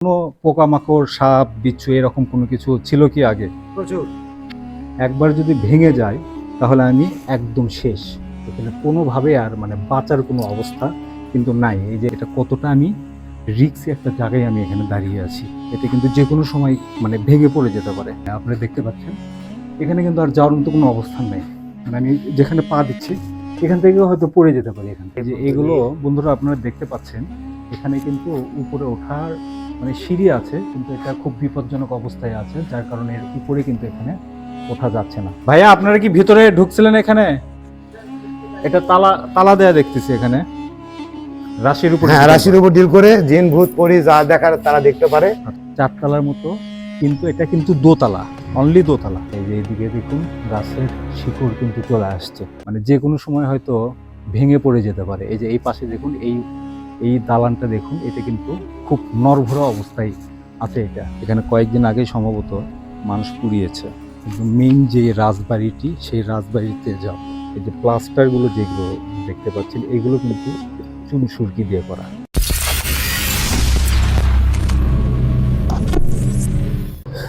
কোনো পোকামাকড় সাপ বিচ্ছু এরকম কোনো কিছু ছিল কি আগে? প্রচুর। একবার যদি ভেঙে যায় তাহলে আমি একদম শেষ। এখানে কোনোভাবে আর মানে বাঁচার কোনো অবস্থা কিন্তু নাই। এই যে এটা কতটা আমি রিক্সি একটা জায়গায় আমি এখানে দাঁড়িয়ে আছি। এটা কিন্তু যে কোনো সময় মানে ভেঙে পড়ে যেতে পারে। আপনি দেখতে পাচ্ছেন এখানে কিন্তু আর যাওয়ার মতো কোনো অবস্থান নেই। মানে আমি যেখানে পা দিচ্ছি এখান থেকেও হয়তো পড়ে যেতে পারি এখান থেকে। যে এগুলো বন্ধুরা আপনারা দেখতে পাচ্ছেন এখানে কিন্তু উপরে ওঠার মানে সিঁড়ি আছে কিন্তু এটা খুব বিপজ্জনক অবস্থায় আছে যার কারণে এর উপরে কিন্তু এখানে ওঠা যাচ্ছে না। ভাইয়া আপনারা কি ভিতরে ঢুকছিলেন এখানে? এটা তালা তালা দেয়া দেখতেছি এখানে। রাশির উপর হ্যাঁ রাশির উপর ডিল করে জিন ভূত পরি যা দেখার তারা দেখতে পারে। চার চারতলার মতো কিন্তু এটা কিন্তু দোতলা অনলি দোতলা। এই যে এইদিকে দেখুন গাছের শিকড় কিন্তু চলে আসছে। মানে যে কোনো সময় হয়তো ভেঙে পড়ে যেতে পারে। এই যে এই পাশে দেখুন এই এই দালানটা দেখুন এটা কিন্তু খুব নরভরা অবস্থায় আছে এটা। এখানে কয়েকদিন আগে সম্ভবত মানুষ পুড়িয়েছে। কিন্তু মেইন যে রাজবাড়িটি, সেই রাজবাড়িতে যাব এই যে প্লাস্টারগুলো যেগুলো দেখতে পাচ্ছেন, এগুলো কিন্তু চুন সুরকি দিয়ে করা।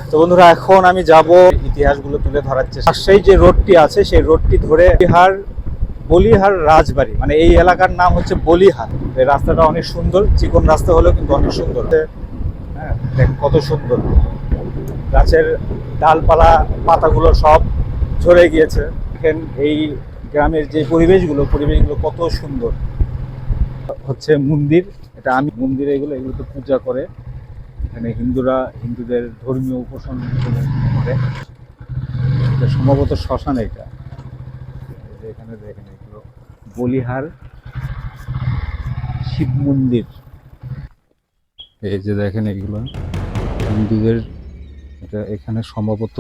তো বন্ধুরা, এখন আমি যাব ইতিহাসগুলো তুলে ধরার চেষ্টা। সেই যে রোডটি আছে, সেই রোডটি ধরে বিহার বলিহার রাজবাড়ি মানে এই এলাকার নাম হচ্ছে বলিহার। এই রাস্তাটা অনেক সুন্দর, চিকন রাস্তা হলেও কিন্তু অনেক সুন্দর। হ্যাঁ কত সুন্দর। গাছের ডালপালা, পাতাগুলো সব ঝরে গিয়েছে। দেখেন এই গ্রামের যে পরিবেশগুলো পরিবেশগুলো কত সুন্দর। হচ্ছে মন্দির, এটা আমি মন্দিরে এগুলো, এগুলোতে পূজা করে। এখানে হিন্দুরা, হিন্দুদের ধর্মীয় উপাসন করে। সম্ভবত শ্মশান এটা। এখানে দেখেন বলিহার শিব মন্দির। এই যে দেখেন এগুলো হিন্দুদের এটা এখানে সম্ভবত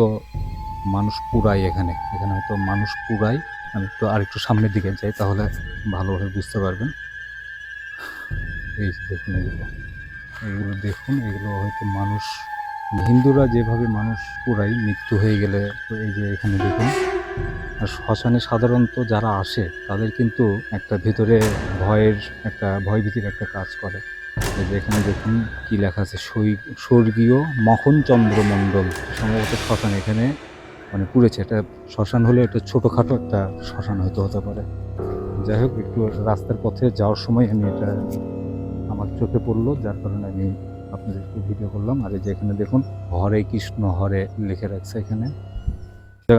মানুষ পুরাই এখানে। এখানে হয়তো মানুষ পুরাই। আমি একটু আরেকটু সামনের দিকে যাই, তাহলে ভালোভাবে বুঝতে পারবেন। এই দেখুন এগুলো। এগুলো দেখুন, এগুলো হয়তো মানুষ, হিন্দুরা যেভাবে মানুষ পুরাই মৃত্যু হয়ে গেলে, তো এই যে এখানে দেখুন। আর শ্মশানে সাধারণত যারা আসে, তাদের কিন্তু একটা ভিতরে ভয়ের একটা, ভয়ভীতির একটা কাজ করে। এই যে এখানে দেখুন কি লেখা আছে "স্বৈ- স্বর্গীয় মখনচন্দ্র মণ্ডল, সম্ভবত শ্মশান এখানে মানে পুড়েছে। এটা শ্মশান হলে এটা ছোটোখাটো একটা শ্মশান হয়তো হতে পারে। যাই হোক, একটু রাস্তার পথে যাওয়ার সময় আমি এটা আমার চোখে পড়ল, যার কারণে আমি আপনাদেরকে ভিডিও করলাম। আর এই যে এখানে দেখুন, হরে কৃষ্ণ হরে লিখে রাখছে এখানে।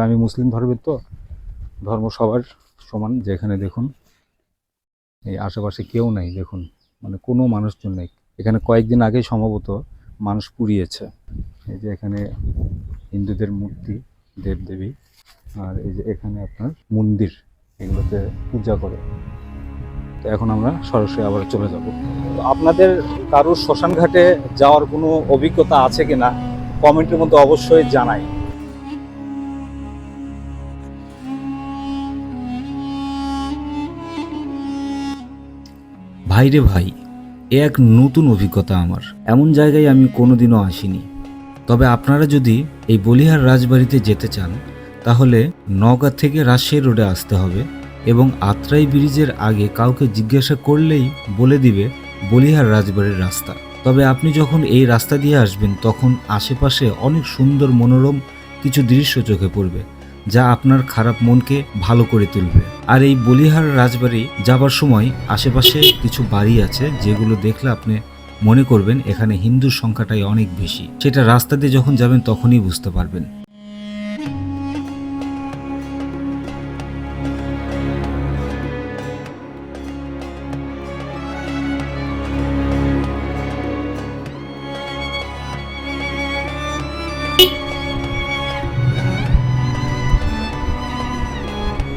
আমি মুসলিম ধর্মের তো ধর্ম সবার সমান, যেখানে দেখুন, এই আশেপাশে কেউ নাই, দেখুন মানে কোনো মানুষজন নেই। এখানে কয়েকদিন আগে সম্ভবত মানুষ পুড়িয়েছে। এই যে এখানে হিন্দুদের মূর্তি, দেবদেবী, আর এই যে এখানে আপনার মন্দির, এগুলোতে পূজা করে। তো এখন আমরা সরাসরি আবার চলে যাব। আপনাদের কারোর শ্মশান ঘাটে যাওয়ার কোনো অভিজ্ঞতা আছে কিনা? কমেন্টের মধ্যে অবশ্যই জানাই। ভাইরে ভাই, এ এক নতুন অভিজ্ঞতা আমার। এমন জায়গায় আমি কোনোদিনও আসিনি। তবে আপনারা যদি এই বলিহার রাজবাড়িতে যেতে চান, তাহলে নওগাঁ থেকে রাজশাহী রোডে আসতে হবে এবং আত্রাই ব্রিজের আগে কাউকে জিজ্ঞাসা করলেই বলে দিবে বলিহার রাজবাড়ির রাস্তা। তবে আপনি যখন এই রাস্তা দিয়ে আসবেন, তখন আশেপাশে অনেক সুন্দর মনোরম কিছু দৃশ্য চোখে পড়বে। যা আপনার খারাপ মনকে ভালো করে তুলবে। আর এই বলিহার রাজবাড়ি যাবার সময় আশেপাশে কিছু বাড়ি আছে যেগুলো দেখলে আপনি মনে করবেন এখানে হিন্দুর সংখ্যাটাই অনেক বেশি। সেটা রাস্তা দিয়ে যখন যাবেন তখনই বুঝতে পারবেন।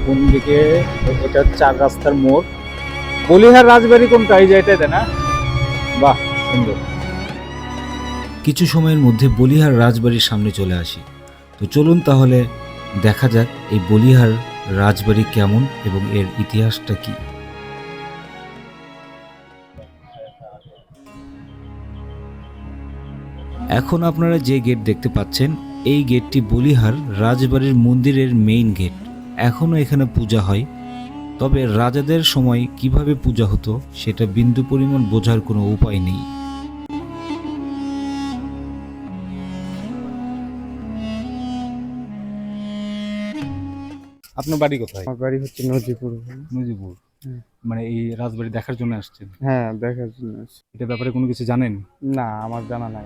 কোন দিকে, এটা চার রাস্তার মোড়। বলিহার রাজবাড়ি কোনটা? এই যে এটাতে না? বাহ, সুন্দর। কিছু সময়ের মধ্যে বলিহার রাজবাড়ির সামনে চলে আসি। তো চলুন তাহলে দেখা যাক এই বলিহার রাজবাড়ি কেমন এবং এর ইতিহাসটা কি। এখন আপনারা যে গেট দেখতে পাচ্ছেন, এই গেটটি বলিহার রাজবাড়ির মন্দিরের মেইন গেট এখনও এখানে পূজা হয়। তবে রাজাদের সময় কীভাবে পূজা হতো সেটা বিন্দু পরিমাণ বোঝার কোনো উপায় নেই। আপনার বাড়ি কোথায়? আমার বাড়ি হচ্ছে নজিপুর। নজিপুর। হ্যাঁ। মানে এই রাজবাড়ি দেখার জন্য আসছেন? হ্যাঁ দেখার জন্য এটা ব্যাপারে কোনো কিছু জানেন? না আমার জানা নাই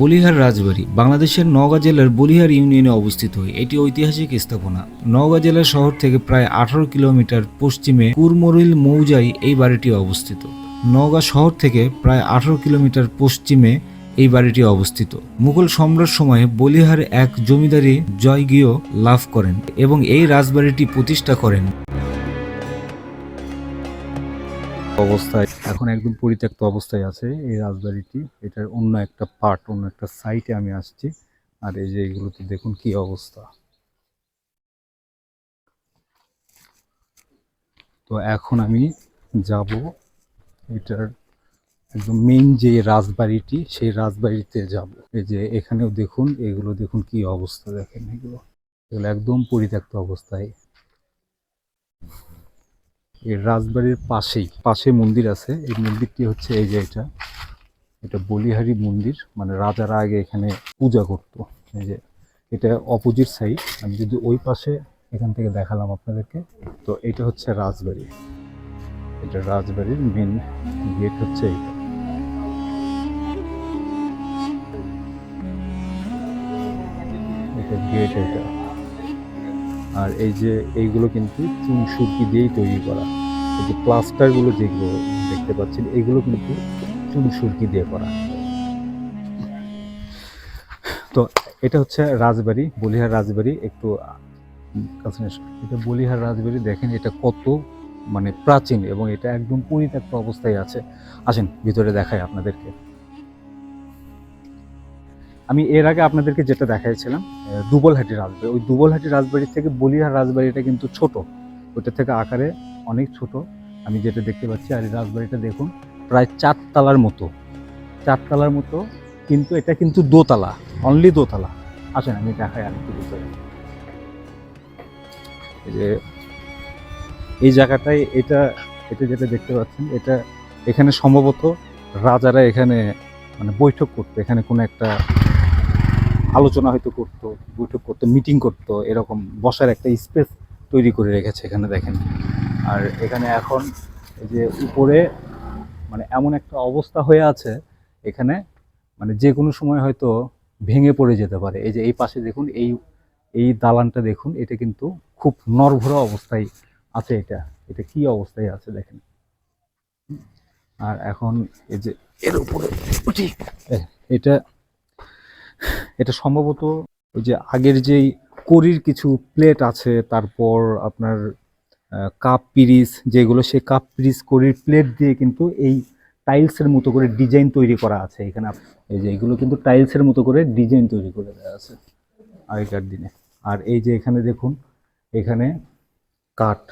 বলিহার রাজবাড়ি, বাংলাদেশের নওগাঁ জেলার বলিহার ইউনিয়নে অবস্থিত। এটি ঐতিহাসিক স্থাপনা। নওগাঁ জেলা শহর থেকে প্রায় আঠারো কিলোমিটার পশ্চিমে কুরমরিল মৌজায় এই বাড়িটি অবস্থিত। নওগাঁ শহর থেকে প্রায় আঠারো কিলোমিটার পশ্চিমে এই বাড়িটি অবস্থিত। মুঘল সম্রাট সময়ে বলিহার এক জমিদারি জয়গীয় লাভ করেন এবং এই রাজবাড়িটি প্রতিষ্ঠা করেন। অবস্থায়, এখন একদম পরিত্যক্ত অবস্থায় আছে এই রাজবাড়িটি। এটার অন্য একটা পার্ট অন্য একটা সাইটে আমি আসছি। আর এই যে এগুলোতে দেখুন কি অবস্থা। তো এখন আমি যাব এটার একদম মেইন যে রাজবাড়িটি, সেই রাজবাড়িতে যাব। এই যে এখানেও দেখুন, এগুলো দেখুন কি অবস্থা দেখেন এগুলো। এগুলো একদম পরিত্যক্ত অবস্থায়। এই রাজবাড়ির পাশেই, পাশে মন্দির আছে। এই মন্দিরটি হচ্ছে এই যে এটা। এটা বলিহারি মন্দির। মানে রাজারা আগে এখানে পূজা করতো। এই যে এটা অপোজিট সাইড। আমি যদি ওই পাশে এখান থেকে দেখালাম আপনাদেরকে। তো এটা হচ্ছে রাজবাড়ি। এটা রাজবাড়ির মেন গেট হচ্ছে এইটা। এটা গেট এটা আর এই যে এইগুলো কিন্তু চুন সুরকি দিয়েই তৈরি করা। যে প্লাস্টারগুলো যেগুলো দেখতে পাচ্ছেন, এগুলো কিন্তু চুন সুরকি দিয়ে করা। তো এটা হচ্ছে রাজবাড়ি, বলিহার রাজবাড়ি। একটু এটা বলিহার রাজবাড়ি, দেখেন এটা কত মানে প্রাচীন এবং এটা একদম পরিত্যক্ত অবস্থায় আছে। আসেন, ভিতরে দেখাই আপনাদেরকে। আমি এর আগে আপনাদেরকে যেটা দেখাইছিলাম দুবলহাটি রাজবাড়ি। ওই দুবলহাটি রাজবাড়ি থেকে বলিহার রাজবাড়িটা কিন্তু ছোট। ওটা থেকে আকারে অনেক ছোট। আমি যেটা দেখতে পাচ্ছি, আর এই রাজবাড়িটা দেখুন, প্রায় চারতলার মতো। চারতলার মতো, কিন্তু এটা কিন্তু দোতলা অনলি দোতলা। আসেন, আমি দেখাই আর একটু এই যে, এই জায়গাটায় এটা এটা যেটা দেখতে পাচ্ছেন, এটা এখানে সম্ভবত রাজারা এখানে মানে বৈঠক করতো, এখানে কোনো একটা আলোচনা হয়তো করতো, বৈঠক করতো মিটিং করতো, এরকম বসার একটা স্পেস তৈরি করে রেখেছে এখানে দেখেন। আর এখানে এখন এই যে উপরে মানে এমন একটা অবস্থা হয়ে আছে এখানে মানে যে কোনো সময় হয়তো ভেঙে পড়ে যেতে পারে। এই যে এই পাশে দেখুন এই এই দালানটা দেখুন এটা কিন্তু খুব নরভরা অবস্থায় আছে এটা। এটা কি অবস্থায় আছে দেখেন। আর এখন এই যে এর উপরে উঠি। এটা এটা সম্ভবত ওই যে আগের যেই করির কিছু প্লেট আছে তারপর আপনার কাপ পিরিস যেগুলো সে কাপ পিরিস করির প্লেট দিয়ে কিন্তু এই টাইলসের মতো করে ডিজাইন তৈরি করা আছে। এখানে এই যে এগুলো কিন্তু টাইলসের মতো করে ডিজাইন তৈরি করে দেওয়া আছে আগেকার দিনে। আর এই যে এখানে দেখুন, এখানে কাঠ।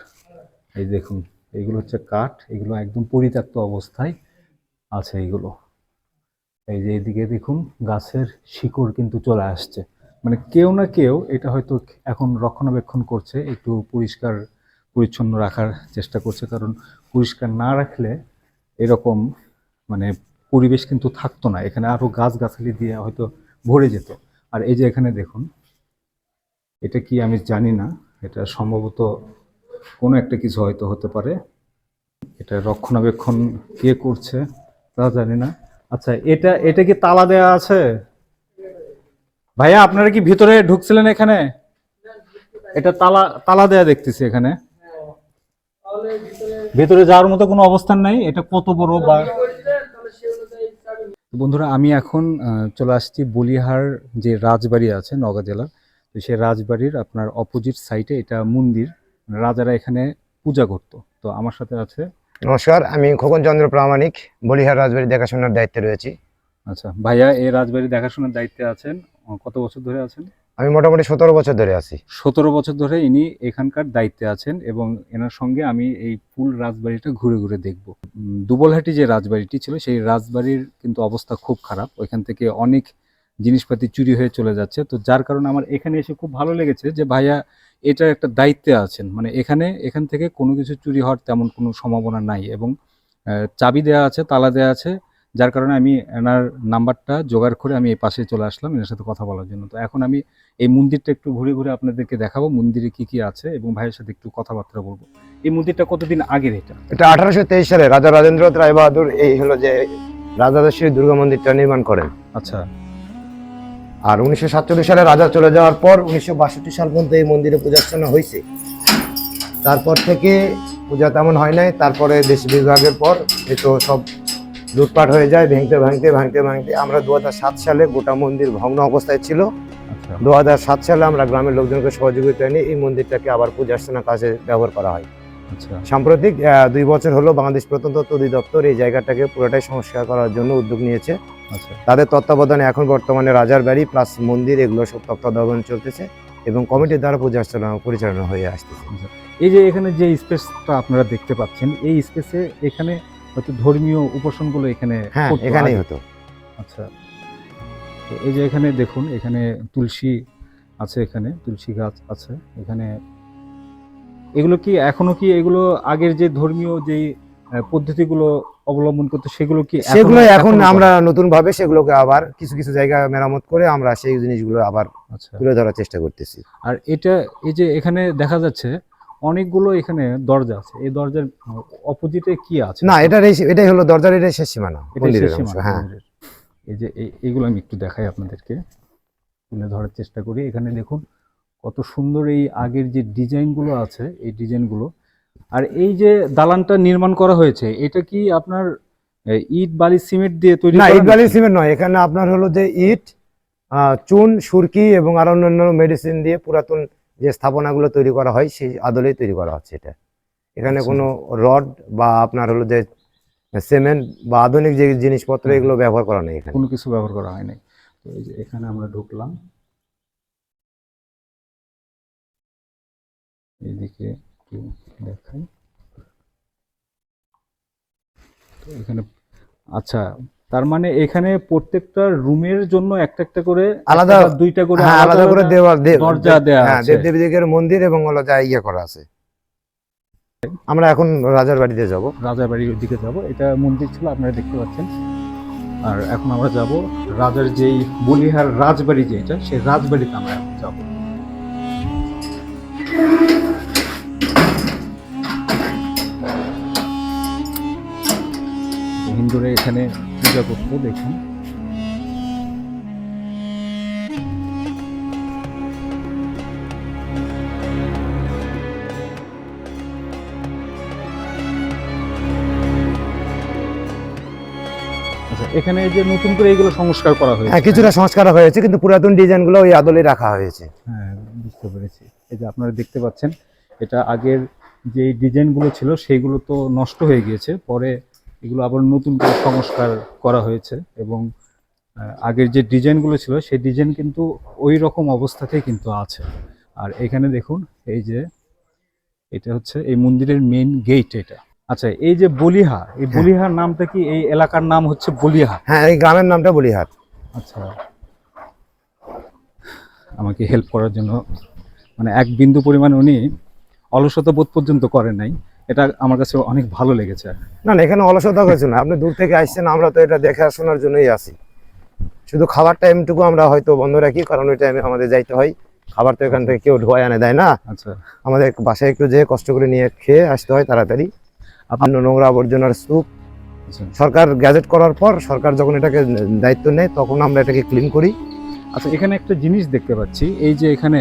এই দেখুন এইগুলো হচ্ছে কাঠ, এগুলো একদম পরিত্যক্ত অবস্থায় আছে এগুলো। এই যে এদিকে দেখুন, গাছের শিকড় কিন্তু চলে আসছে। মানে কেউ না কেউ এটা হয়তো এখন রক্ষণাবেক্ষণ করছে, একটু পরিষ্কার পরিচ্ছন্ন রাখার চেষ্টা করছে। কারণ পরিষ্কার না রাখলে এরকম মানে পরিবেশ কিন্তু থাকতো না। এখানে আরও গাছগাছালি দিয়ে হয়তো ভরে যেত। আর এই যে এখানে দেখুন, এটা কি আমি জানি না। এটা সম্ভবত কোনো একটা কিছু হয়তো হতে পারে। এটা রক্ষণাবেক্ষণ কে করছে তা জানি না। আচ্ছা এটা এটা কি তালা দেয়া আছে? ভাইয়া, আপনারা কি ভিতরে ঢুকছিলেন এখানে? এটা তালা তালা দেয়া দেখতেছি এখানে। ভেতরে যাওয়ার মতো কোনো অবস্থান নাই এটা কত বড় বা তো বন্ধুরা আমি এখন চলে আসছি বলিহার যে রাজবাড়ি আছে নওগাঁ জেলার তো সেই রাজবাড়ির আপনার অপোজিট সাইডে এটা মন্দির মানে রাজারা এখানে পূজা করতো। তো আমার সাথে আছে নমস্কার আমি খোকন চন্দ্র প্রামাণিক বলিহার রাজবাড়ি দেখাশোনার দায়িত্বে রয়েছি। আচ্ছা ভাইয়া এই রাজবাড়ি দেখাশোনার দায়িত্বে আছেন কত বছর ধরে আছেন? আমি মোটামুটি সতেরো বছর ধরে আছি। সতেরো বছর ধরে ইনি এখানকার দায়িত্বে আছেন এবং এনার সঙ্গে আমি এই ফুল রাজবাড়িটা ঘুরে ঘুরে দেখব। দুবলহাটি যে রাজবাড়িটি ছিল, সেই রাজবাড়ির কিন্তু অবস্থা খুব খারাপ। ওইখান থেকে অনেক জিনিসপাতি চুরি হয়ে চলে যাচ্ছে। তো যার কারণে আমার এখানে এসে খুব ভালো লেগেছে যে, ভাইয়া, এটার একটা দায়িত্বে আছেন। মানে এখানে, এখান থেকে কোনো কিছু চুরি হওয়ার তেমন কোনো সম্ভাবনা নাই এবং চাবি দেওয়া আছে, তালা দেওয়া আছে যার কারণে আমি এনার নাম্বারটা জোগাড় করে আমি এই পাশে চলে আসলাম এনার সাথে কথা বলার জন্য। তো এখন আমি এই মন্দিরটা একটু ঘুরে ঘুরে আপনাদেরকে দেখাবো মন্দিরে কি কি আছে এবং ভাইয়ের সাথে একটু কথাবার্তা বলব। এই মন্দিরটা কতদিন আগের এটা? এটা আঠারোশো তেইশ সালে রাজা রাজেন্দ্র রায় বাহাদুর এই হলো যে রাজাদেশ্বরী দুর্গা মন্দিরটা নির্মাণ করেন। আচ্ছা। আর উনিশশো সাতচল্লিশ সালে রাজা চলে যাওয়ার পর উনিশশো বাষট্টি সাল পর্যন্ত এই মন্দিরে পূজার্চনা হয়েছে। তারপর থেকে পূজা তেমন হয় নাই তারপরে দেশ বিভাগের পর এ তো সব লুটপাট হয়ে যায় ভাঙতে ভাঙতে ভাঙতে ভাঙতে। আমরা দু হাজার সাত সালে গোটা মন্দির ভগ্ন অবস্থায় ছিল। আচ্ছা। দু হাজার সাত সালে আমরা গ্রামের লোকজনকে সহযোগিতা নিয়ে এই মন্দিরটাকে আবার পূজার্চনা কাজে ব্যবহার করা হয়। আচ্ছা। সাম্প্রতিক দুই বছর হলো বাংলাদেশ প্রত্নতত্ত্ব অধিদপ্তর এই জায়গাটাকে পুরোটাই সংস্কার করার জন্য উদ্যোগ নিয়েছে। আচ্ছা। তাদের তত্ত্বাবধানে এখন বর্তমানে রাজার বাড়ি প্লাস মন্দির এগুলো সব তত্ত্বাবধান চলতেছে এবং কমিটির দ্বারা পূজার্চনা পরিচালনা হয়ে আসতেছে। এই যে এখানে যে স্পেসটা আপনারা দেখতে পাচ্ছেন এই স্পেসে এখানে হয়তো ধর্মীয় উপাসনগুলো এখানে হ্যাঁ এখানেই হতো। আচ্ছা। তো এই যে এখানে দেখুন এখানে তুলসী আছে এখানে তুলসী গাছ আছে এখানে। এগুলো কি এখনও কি এগুলো আগের যে ধর্মীয় যে পদ্ধতিগুলো অবলম্বন করতে সেগুলো কি সেগুলো এখন আমরা নতুন ভাবে সেগুলোকে আবার কিছু কিছু জায়গা মেরামত করে আমরা সেই জিনিসগুলো আবার আচ্ছা। তুলে ধরার চেষ্টা করতেছি। আর এটা এই যে এখানে দেখা যাচ্ছে অনেকগুলো এখানে দরজা আছে। এই দরজার অপোজিটে কি আছে? না এটা এটাই হলো দরজার এটাই শেষ সীমানা হ্যাঁ। এই যে এই- এইগুলো আমি একটু দেখাই আপনাদেরকে। তুলে ধরার চেষ্টা করি। এখানে দেখুন কত সুন্দর এই আগের যে ডিজাইনগুলো আছে এই ডিজাইনগুলো। আর এই যে দালানটা নির্মাণ করা হয়েছে এটা কি আপনার ইট বালি সিমেন্ট দিয়ে তৈরি না ইট বালি সিমেন্ট নয়। এখানে আপনার হলো যে ইট আহ, চুন সুরকি এবং আর অন্যান্য মেডিসিন দিয়ে পুরাতন যে স্থাপনাগুলো তৈরি করা হয় সেই আদলেই তৈরি করা হচ্ছে এটা। এখানে আচ্ছা। কোনো রড বা আপনার হলো যে সিমেন্ট বা আধুনিক যে জিনিসপত্র এগুলো ব্যবহার করা নেই এখানে। কোনো কিছু ব্যবহার করা হয় নাই। তো এই যে এখানে আমরা ঢুকলাম। এইদিকে একটু দেখাই। তো এখানে আচ্ছা তার মানে এখানে প্রত্যেকটা রুমের জন্য একটা একটা করে আলাদা- দুইটা করে হ্যাঁ আলাদা করে দেওয়াল দে- দরজা দেয়া হ্যাঁ আছে। দেব দেবী দিকের মন্দির এবং হলো যা ইয়ে করা আছে। আমরা এখন রাজার বাড়িতে যাব। রাজার বাড়ির দিকে যাব। এটা মন্দির ছিল আপনারা দেখতে পাচ্ছেন। আর এখন আমরা যাব রাজার যেই বলিহার রাজবাড়ি যেটা সেই রাজবাড়িতে আমরা এখন যাব। হিন্দুরা এখানে পূজা করতো দেখুন। আচ্ছা এখানে যে নতুন করে এগুলো সংস্কার করা হয়েছে হ্যাঁ কিছুটা সংস্কার হয়েছে কিন্তু পুরাতন ডিজাইনগুলো ওই আদলে রাখা হয়েছে। হ্যাঁ বুঝতে পেরেছি। এই যে আপনারা দেখতে পাচ্ছেন এটা আগের যে ডিজাইনগুলো ছিল সেইগুলো তো নষ্ট হয়ে গিয়েছে। পরে এগুলো আবার নতুন করে সংস্কার করা হয়েছে এবং আগের যে ডিজাইনগুলো ছিল সেই ডিজাইন কিন্তু ওই রকম অবস্থাতেই কিন্তু আছে। আর এখানে দেখুন এই যে এটা হচ্ছে এই মন্দিরের মেইন গেট এটা। আচ্ছা এই যে বলিহা এই বলিহার নামটা কি? এই এলাকার নাম হচ্ছে বলিহা? হ্যাঁ এই গ্রামের নামটা বলিহাট আচ্ছা। আমাকে হেল্প করার জন্য মানে এক বিন্দু পরিমাণ উনি অলসতা বোধ পর্যন্ত করেন নাই। এটা আমার কাছে অনেক ভালো লেগেছে না না এখানে অলসতা হয়েছে না। আপনি দূর থেকে আসছেন আমরা তো এটা দেখাশোনার জন্যই আসি শুধু খাবার টাইমটুকু আমরা হয়তো বন্ধ রাখি কারণ ওই টাইমে আমাদের যাইতে হয়। খাবার তো এখান থেকে কেউ ধোয়া এনে দেয় না। আচ্ছা। আমাদের বাসায় একটু যেয়ে কষ্ট করে নিয়ে খেয়ে আসতে হয় তাড়াতাড়ি। আপনার নোংরা আবর্জনার স্তূপ। আচ্ছা। সরকার গ্যাজেট করার পর সরকার যখন এটাকে দায়িত্ব নেয় তখন আমরা এটাকে ক্লিন করি। আচ্ছা এখানে একটা জিনিস দেখতে পাচ্ছি। এই যে এখানে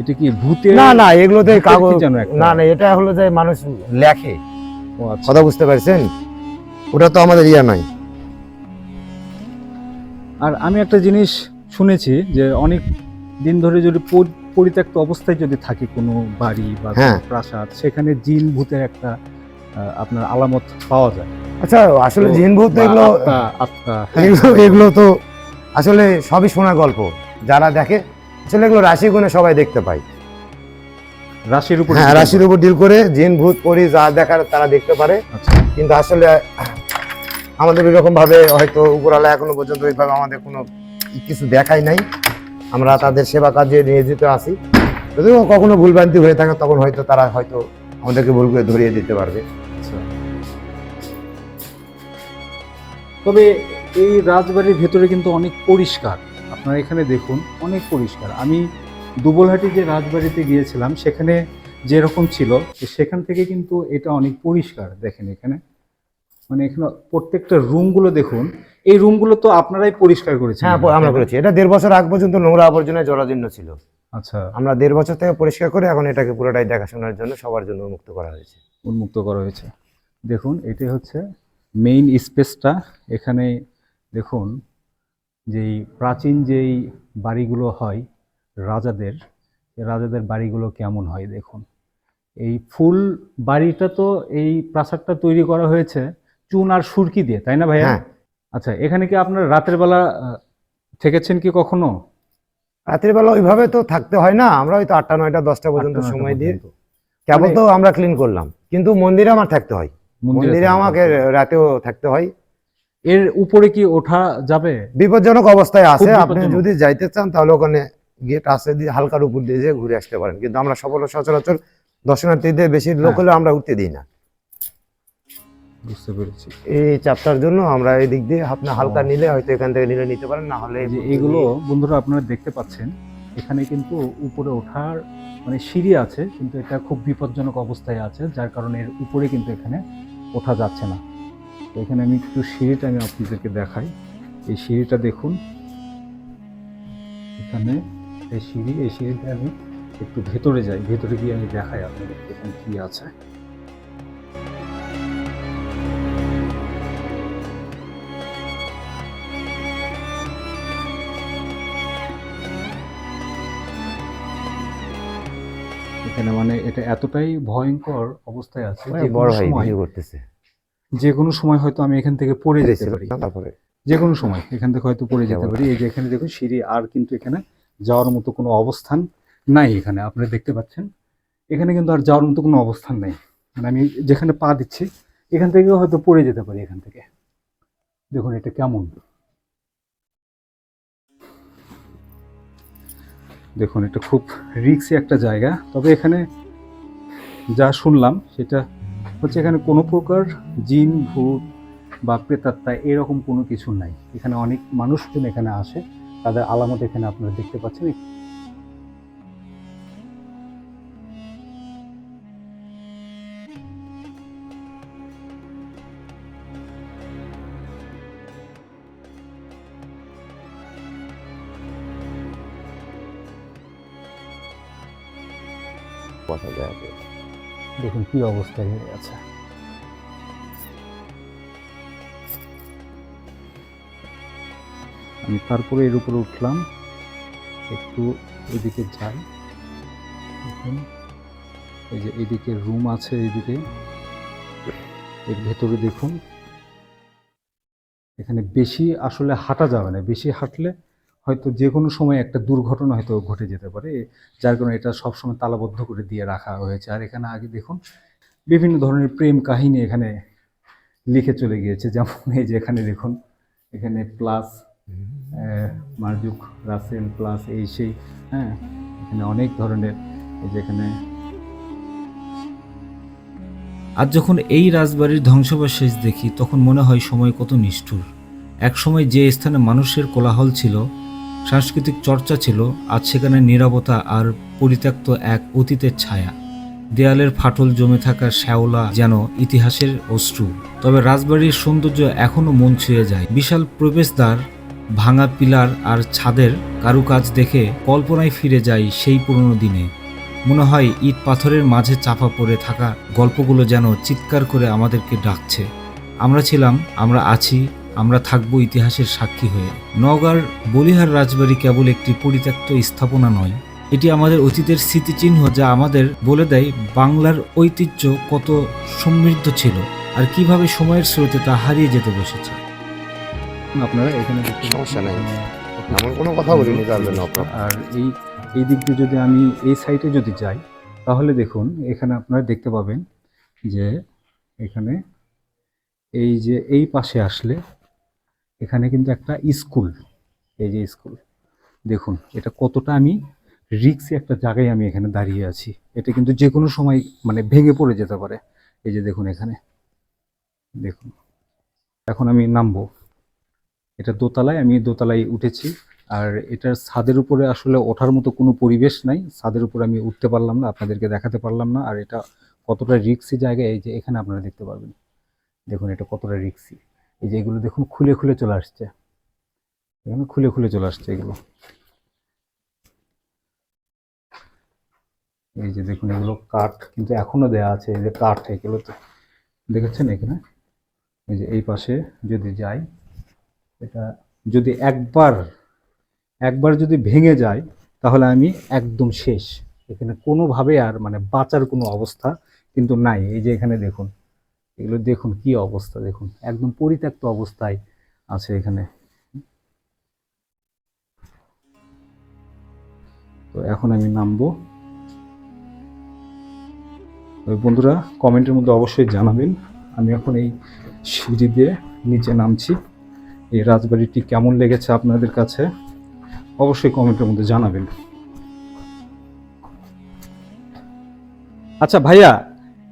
এটা কি ভূতের না না এগুলোতে কাগজ? না না এটা হলো যে মানুষ লেখে। আচ্ছা। কথা বুঝতে পারছেন? ওটা তো আমাদের ইয়া নয়। আর আমি একটা জিনিস শুনেছি যে অনেক দিন ধরে যদি পরি- পরিত্যক্ত অবস্থায় যদি থাকে কোনো বাড়ি বা হ্যাঁ। প্রাসাদ সেখানে জিন ভূতের একটা আপনার আলামত পাওয়া যায়। আচ্ছা আসলে জিন ভূত হ্যাঁ, এগুলো এগুলো তো আসলে সবই শোনা গল্প। যারা দেখে আসলে এগুলো রাশি গুণে সবাই দেখতে পায়। রাশির উপর হ্যাঁ রাশির উপর ডিল করে জিন ভূত পরি যা দেখার তারা দেখতে পারে। আচ্ছা। কিন্তু আসলে আমাদের এরকম ভাবে হয়তো উপরালা এখনও পর্যন্ত ওইভাবে আমাদের কোনো কিছু দেখাই নাই। আমরা তাদের সেবা কাজে নিয়োজিত আছি। যদিও কখনো ভুলভ্রান্তি হয়ে থাকে তখন হয়তো তারা হয়তো আমাদেরকে ভুল করে ধরিয়ে দিতে পারবে। আচ্ছা। তবে এই রাজবাড়ির ভেতরে কিন্তু অনেক পরিষ্কার। আপনারা এখানে দেখুন অনেক পরিষ্কার। আমি দুবলহাটি যে রাজবাড়িতে গিয়েছিলাম সেখানে যেরকম ছিল সেখান থেকে কিন্তু এটা অনেক পরিষ্কার দেখেন এখানে। মানে এখানে প্রত্যেকটা রুমগুলো দেখুন এই রুমগুলো তো আপনারাই পরিষ্কার করেছেন। হ্যাঁ আমরা করেছি। এটা দেড় বছর আগ পর্যন্ত নোংরা আবর্জনায় জরাজীর্ণ ছিল। আচ্ছা। আমরা দেড় বছর থেকে পরিষ্কার করে এখন এটাকে পুরোটাই দেখাশোনার জন্য সবার জন্য উন্মুক্ত করা হয়েছে। উন্মুক্ত করা হয়েছে। দেখুন এটি হচ্ছে মেইন স্পেসটা এখানে দেখুন যেই প্রাচীন যেই বাড়িগুলো হয় রাজাদের রাজাদের বাড়িগুলো কেমন হয় দেখুন। এই ফুল বাড়িটা তো এই প্রাসাদটা তৈরি করা হয়েছে চুন আর সুরকি দিয়ে তাই না ভাইয়া? হ্যাঁ। আচ্ছা এখানে কি আপনার রাতের বেলা থেকেছেন কি কখনো? রাতের বেলা ওইভাবে তো থাকতে হয় না আমরা হয়তো আটটা নয়টা দশটা পর্যন্ত সময় দিয়ে। কেবল তো আমরা ক্লিন করলাম কিন্তু মন্দিরে আমার থাকতে হয়। মন্দিরে আমাকে রাতেও থাকতে হয়। এর উপরে কি ওঠা যাবে? বিপজ্জনক অবস্থায় আছে। আপনি যদি যাইতে চান তাহলে ওখানে গেট আছে দিয়ে হালকার উপর দিয়ে যেয়ে ঘুরে আসতে পারেন। কিন্তু আমরা সফল সচরাচর দর্শনার্থীদের বেশি লোক হ্যাঁ। হলে আমরা উঠতে দিই না। বুঝতে পেরেছি। এই চাপটার জন্য আমরা এই দিক দিয়ে আপনি হালকা নিলে হয়তো এখান থেকে নিলে নিতে পারেন না হলে এগুলো বন্ধুরা আপনারা দেখতে পাচ্ছেন এখানে কিন্তু উপরে ওঠার মানে সিঁড়ি আছে কিন্তু এটা খুব বিপজ্জনক অবস্থায় আছে যার কারণে এর উপরে কিন্তু এখানে ওঠা যাচ্ছে না। এখানে আমি একটু সিঁড়িটা আমি আপনাদেরকে দেখাই। এই সিঁড়িটা দেখুন। এখানে এই সিঁড়ি এই সিঁড়িটা আমি একটু ভেতরে যাই। ভেতরে গিয়ে আমি দেখাই আপনাদের এখানে কি আছে। এখানে মানে এটা এতটাই ভয়ঙ্কর অবস্থায় আছে যে বড় ভাই করতেছে। যে কোনো সময় হয়তো আমি এখান থেকে পড়ে যেতে পারি। তারপরে। যে কোনো সময় এখান থেকে হয়তো পড়ে যেতে পারি। এই যে এখানে দেখুন সিঁড়ি আর কিন্তু এখানে যাওয়ার মতো কোনো অবস্থান নাই এখানে আপনারা দেখতে পাচ্ছেন। এখানে কিন্তু আর যাওয়ার মতো কোনো অবস্থান নেই। মানে আমি যেখানে পা দিচ্ছি এখান থেকেও হয়তো পড়ে যেতে পারি এখান থেকে। দেখুন এটা কেমন। দেখুন এটা খুব রিক্সি একটা জায়গা। তবে এখানে যা শুনলাম সেটা হচ্ছে এখানে কোনো প্রকার জিন, ভূত বা প্রেতাত্মা এরকম কোনো কিছু নাই। এখানে অনেক মানুষজন এখানে আসে। তাদের আলামত এখানে আপনারা দেখতে পাচ্ছেন। দেখুন কি অবস্থায় হয়ে আছে। আমি তারপরে এর উপরে উঠলাম। একটু এদিকে যাই। দেখুন, এই যে এদিকে রুম আছে এদিকে এর ভেতরে দেখুন, এখানে বেশি আসলে হাঁটা যাবে না। বেশি হাঁটলে হয়তো যে কোনো সময় একটা দুর্ঘটনা হয়তো ঘটে যেতে পারে, যার কারণে এটা সবসময় তালাবদ্ধ করে দিয়ে রাখা হয়েছে। আর এখানে আগে দেখুন, বিভিন্ন ধরনের প্রেম কাহিনী এখানে লিখে চলে গিয়েছে। যেমন এই যে এখানে দেখুন, এখানে প্লাস মার্জুক রাসেল প্লাস এই সেই হ্যাঁ এখানে অনেক ধরনের, এই যে এখানে আজ যখন এই রাজবাড়ির ধ্বংসাবশেষ দেখি, তখন মনে হয় সময় কত নিষ্ঠুর। একসময় যে স্থানে মানুষের কোলাহল ছিল সাংস্কৃতিক চর্চা ছিল, আজ সেখানে নীরবতা আর পরিত্যক্ত এক অতীতের ছায়া। দেয়ালের ফাটল জমে থাকা শ্যাওলা যেন ইতিহাসের অশ্রু। তবে রাজবাড়ির সৌন্দর্য এখনও মন ছুঁয়ে যায়। বিশাল প্রবেশদ্বার, ভাঙা পিলার আর ছাদের কারুকাজ দেখে কল্পনায় ফিরে যাই সেই পুরনো দিনে। মনে হয় ইট পাথরের মাঝে চাপা পড়ে থাকা গল্পগুলো যেন চিৎকার করে আমাদেরকে ডাকছে। আমরা ছিলাম, আমরা আছি আমরা থাকব ইতিহাসের সাক্ষী হয়ে। নওগাঁর বলিহার রাজবাড়ি কেবল একটি পরিত্যক্ত স্থাপনা নয় এটি আমাদের অতীতের স্মৃতিচিহ্ন যা আমাদের বলে দেয় বাংলার ঐতিহ্য কত সমৃদ্ধ ছিল আর কীভাবে সময়ের স্রোতে তা হারিয়ে যেতে বসেছে। আপনারা এখানে সমস্যা নেই। এমন কোনো কথা বলিনি তার জন্য আর এই এই দিক দিয়ে যদি আমি এই সাইটে যদি যাই তাহলে দেখুন এখানে আপনারা দেখতে পাবেন যে এখানে এই যে এই পাশে আসলে এখানে কিন্তু একটা স্কুল, এই যে স্কুল, দেখুন এটা কতটা আমি রিক্সি একটা জায়গায় আমি এখানে দাঁড়িয়ে আছি। এটা কিন্তু যে কোনো সময় মানে ভেঙে পড়ে যেতে পারে। এই যে দেখুন এখানে, দেখুন, এখন আমি নামবো। এটা দোতলায়, আমি দোতলায় উঠেছি। আর এটার ছাদের উপরে আসলে ওঠার মতো কোনো পরিবেশ নাই। ছাদের উপরে আমি উঠতে পারলাম না, আপনাদেরকে দেখাতে পারলাম না। আর এটা কতটা রিক্সি জায়গায় এই যে এখানে আপনারা দেখতে পারবেন। দেখুন এটা কতটা রিক্সি। এই যে এগুলো দেখুন খুলে খুলে চলে আসছে। এখানে খুলে খুলে চলে আসছে এগুলো। এই যে দেখুন এগুলো কাঠ কিন্তু এখনও দেয়া আছে, এই যে কাঠ এগুলো তো দেখেছেন এখানে? এই যে এই পাশে যদি যাই, এটা যদি একবার একবার যদি ভেঙে যায়, তাহলে আমি একদম শেষ। এখানে কোনোভাবে আর মানে বাঁচার কোনো অবস্থা কিন্তু নাই। এই যে এখানে দেখুন এগুলো দেখুন কি অবস্থা, দেখুন। একদম পরিত্যক্ত অবস্থায় আছে এখানে। তো এখন আমি নামবো। বন্ধুরা, কমেন্টের মধ্যে অবশ্যই জানাবেন। আমি এখন এই সিঁড়ি দিয়ে নিচে নামছি। এই রাজবাড়িটি কেমন লেগেছে আপনাদের কাছে? অবশ্যই কমেন্টের মধ্যে জানাবেন। আচ্ছা ভাইয়া,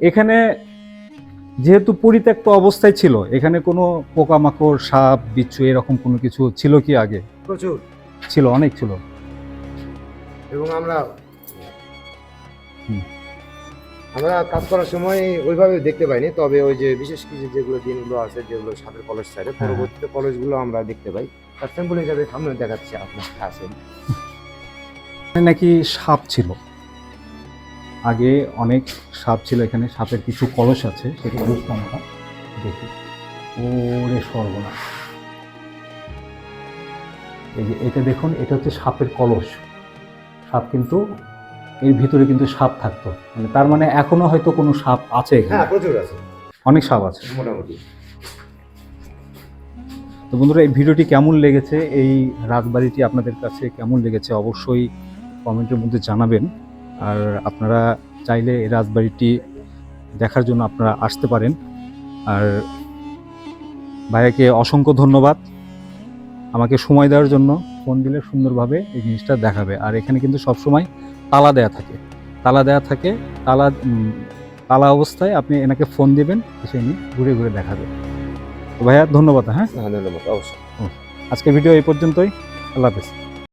এখানে যেহেতু পরিত্যক্ত অবস্থায় ছিল এখানে কোনো পোকামাকড় সাপ বিচ্ছু এরকম কোনো কিছু ছিল কি আগে? প্রচুর। ছিল অনেক ছিল। এবং আমরা আমরা কাজ করার সময় ওইভাবে দেখতে পাইনি তবে ওই যে বিশেষ কিছু যেগুলো দিনগুলো আছে যেগুলো সাপের কলেজ সাইডে হ্যাঁ। পরবর্তীতে কলেজগুলো আমরা দেখতে পাই। তার স্যাম্পল হিসাবে সামনে দেখাচ্ছি আপনার আসেন নাকি সাপ ছিল? আগে অনেক সাপ ছিল এখানে সাপের কিছু কলস আছে সেই কলসটা আমরা দেখি। ওরে সর্বনাশ। এই যে এটা দেখুন এটা হচ্ছে সাপের কলস। সাপ কিন্তু এর ভিতরে কিন্তু সাপ থাকতো। মানে তার মানে এখনও হয়তো কোনো সাপ আছে এখানে। হ্যাঁ প্রচুর আছে। অনেক সাপ আছে। মোটামুটি। তো বন্ধুরা এই ভিডিওটি কেমন লেগেছে? এই রাজবাড়িটি আপনাদের কাছে কেমন লেগেছে? অবশ্যই কমেন্টের মধ্যে জানাবেন। আর আপনারা চাইলে এই রাজবাড়িটি দেখার জন্য আপনারা আসতে পারেন। আর ভাইয়াকে অসংখ্য ধন্যবাদ। আমাকে সময় দেওয়ার জন্য ফোন দিলে সুন্দরভাবে এই জিনিসটা দেখাবে। আর এখানে কিন্তু সবসময় তালা দেয়া থাকে। তালা দেয়া থাকে তালা তালা অবস্থায় আপনি এনাকে ফোন দেবেন এসে ইনি ঘুরে ঘুরে দেখাবে। ভাইয়া ধন্যবাদ হ্যাঁ? হ্যাঁ ধন্যবাদ অবশ্যই। আজকের ভিডিও এই পর্যন্তই। আল্লাহ হাফেজ।